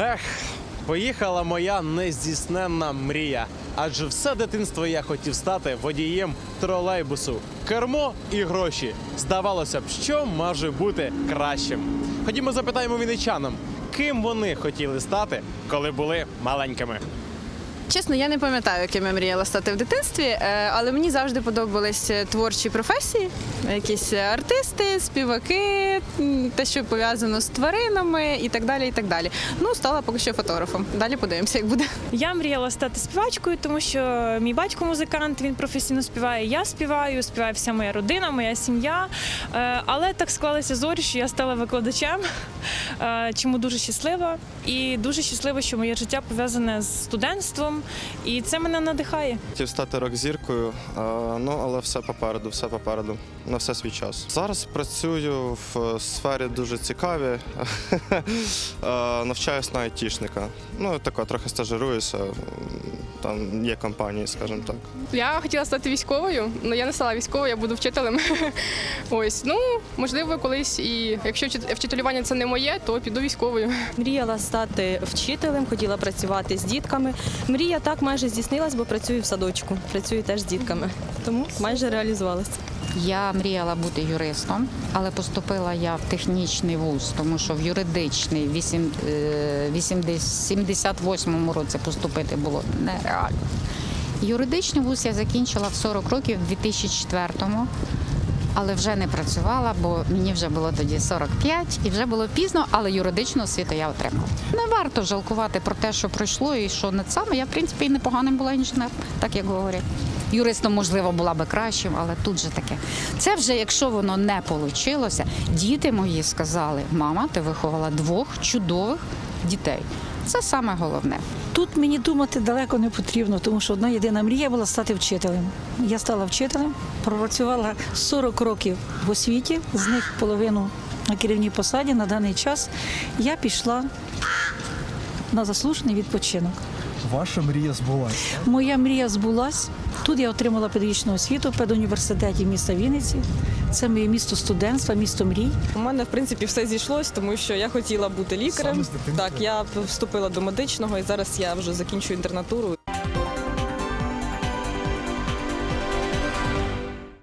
Ех, поїхала моя нездійсненна мрія. Адже все дитинство я хотів стати водієм тролейбусу. Кермо і гроші. Здавалося б, що може бути кращим. Ходімо запитаємо віничанам, ким вони хотіли стати, коли були маленькими. Чесно, я не пам'ятаю, яким я мріяла стати в дитинстві, е, але мені завжди подобались е, творчі професії, якісь артисти, співаки, те, що пов'язано з тваринами і так далі. І так далі. Ну, стала поки що фотографом. Далі подивимося, як буде. Я мріяла стати співачкою, тому що мій батько музикант, він професійно співає. Я співаю, співає вся моя родина, моя сім'я. Е, Але так склалися зорі, що я стала викладачем, е, чому дуже щаслива. І дуже щаслива, що моє життя пов'язане з студентством, і це мене надихає. Хотів стати рок-зіркою, ну але все попереду, все попереду, на все свій час. Зараз працюю в е, сфері дуже цікаві. Навчаюсь на айтішника. Ну, тако, трохи стажируюся. Там є компанії, скажімо так. Я хотіла стати військовою, але я не стала військовою, я буду вчителем. Ось, ну можливо, колись і якщо вчителювання це не моє, то піду військовою. Мріяла стати вчителем, хотіла працювати з дітками. Мрія так майже здійснилась, бо працюю в садочку. Працюю теж з дітками. Тому майже реалізувалася. Я мріяла бути юристом, але поступила я в технічний вуз, тому що в юридичний в вісім- е, 80 78-му році поступити було нереально. Юридичний вуз я закінчила в 40 років, в 2004-му, але вже не працювала, бо мені вже було тоді 45 і вже було пізно, але юридичну освіту я отримала. Не варто жалкувати про те, що пройшло, і що не саме. Я, в принципі, і непоганим була інженер, так як говорять. Юристом, можливо, була би кращим, але тут же таке. Це вже якщо воно не вийшло, діти мої сказали: мама, ти виховала двох чудових дітей. Це саме головне. Тут мені думати далеко не потрібно, тому що одна єдина мрія була стати вчителем. Я стала вчителем, пропрацювала 40 років в освіті, з них половину на керівній посаді. На даний час я пішла на заслужений відпочинок. Ваша мрія збулася. Моя мрія збулась. Тут я отримала педагогічну освіту в педуніверситеті міста Вінниці. Це моє місто студентства, місто мрій. У мене в принципі все зійшлось, тому що я хотіла бути лікарем. Саме з? Так, я вступила до медичного і зараз я вже закінчую інтернатуру.